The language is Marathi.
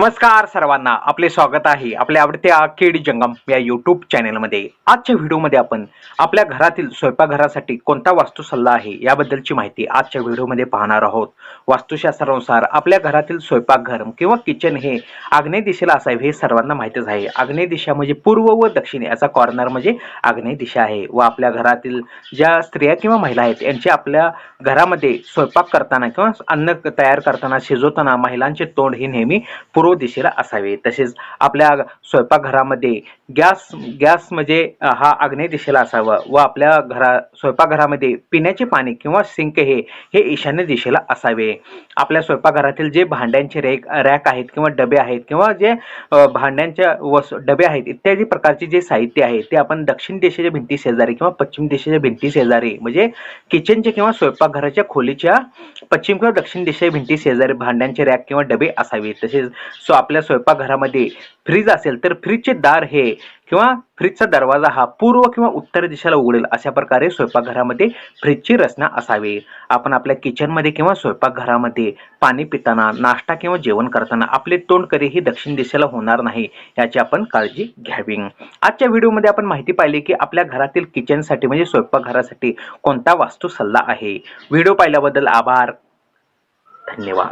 नमस्कार सर्वांना आपले स्वागत आहे आपल्या आवडत्या केडी जंगम या यूट्यूब चॅनेलमध्ये आजच्या व्हिडिओमध्ये आपण आपल्या घरातील स्वयंपाकघरासाठी कोणता वास्तू सल्ला आहे याबद्दलची माहिती आजच्या व्हिडिओमध्ये पाहणार आहोत. वास्तुशास्त्रानुसार आपल्या घरातील स्वयंपाकघर किंवा किचन हे आग्नेय दिशेला असावे हे सर्वांना माहितीच आहे. आग्नेय दिशा म्हणजे पूर्व व दक्षिण याचा कॉर्नर म्हणजे आग्नेय दिशा आहे व आपल्या घरातील ज्या स्त्रिया किंवा महिला आहेत यांचे आपल्या घरामध्ये स्वयंपाक करताना किंवा अन्न तयार करताना शिजवताना महिलांचे तोंड हे नेहमी पूर्व दिशेला असावे. तसेच आपल्या स्वयंपाकघरामध्ये गॅस गॅस म्हणजे हा आग्नेय दिशेला असावा व आपल्या घरा स्वयंपाकघरामध्ये पिण्याचे पाणी किंवा सिंक हे हे ईशान्य दिशेला असावे. आपल्या स्वयंपाकघरातील जे भांड्यांचे रॅक रॅक आहेत किंवा डबे आहेत किंवा जे भांड्यांच्या वस डबे आहेत इत्यादी प्रकारचे जे साहित्य आहे ते आपण दक्षिण दिशेच्या भिंती शेजारी किंवा पश्चिम दिशेच्या भिंती शेजारी म्हणजे किचनच्या किंवा स्वयंपाकघराच्या खोलीच्या पश्चिम किंवा दक्षिण दिशेच्या भिंती शेजारी भांड्यांचे रॅक किंवा डबे असावे. तसेच सो आपल्या स्वयंपाकघरामध्ये फ्रीज असेल तर फ्रीजचे दार हे किंवा फ्रीजचा दरवाजा हा पूर्व किंवा उत्तर दिशेला उघडेल अशा प्रकारे स्वयंपाकघरामध्ये फ्रीजची रचना असावी. आपण आपल्या किचनमध्ये किंवा स्वयंपाकघरामध्ये पाणी पिताना नाश्ता किंवा जेवण करताना आपले तोंड कधीही दक्षिण दिशेला होणार नाही याची आपण काळजी घ्यावी. आजच्या व्हिडिओमध्ये आपण माहिती पाहिली की आपल्या घरातील किचनसाठी म्हणजे स्वयंपाकघरासाठी कोणता वास्तू सल्ला आहे. व्हिडिओ पाहिल्याबद्दल आभार. धन्यवाद.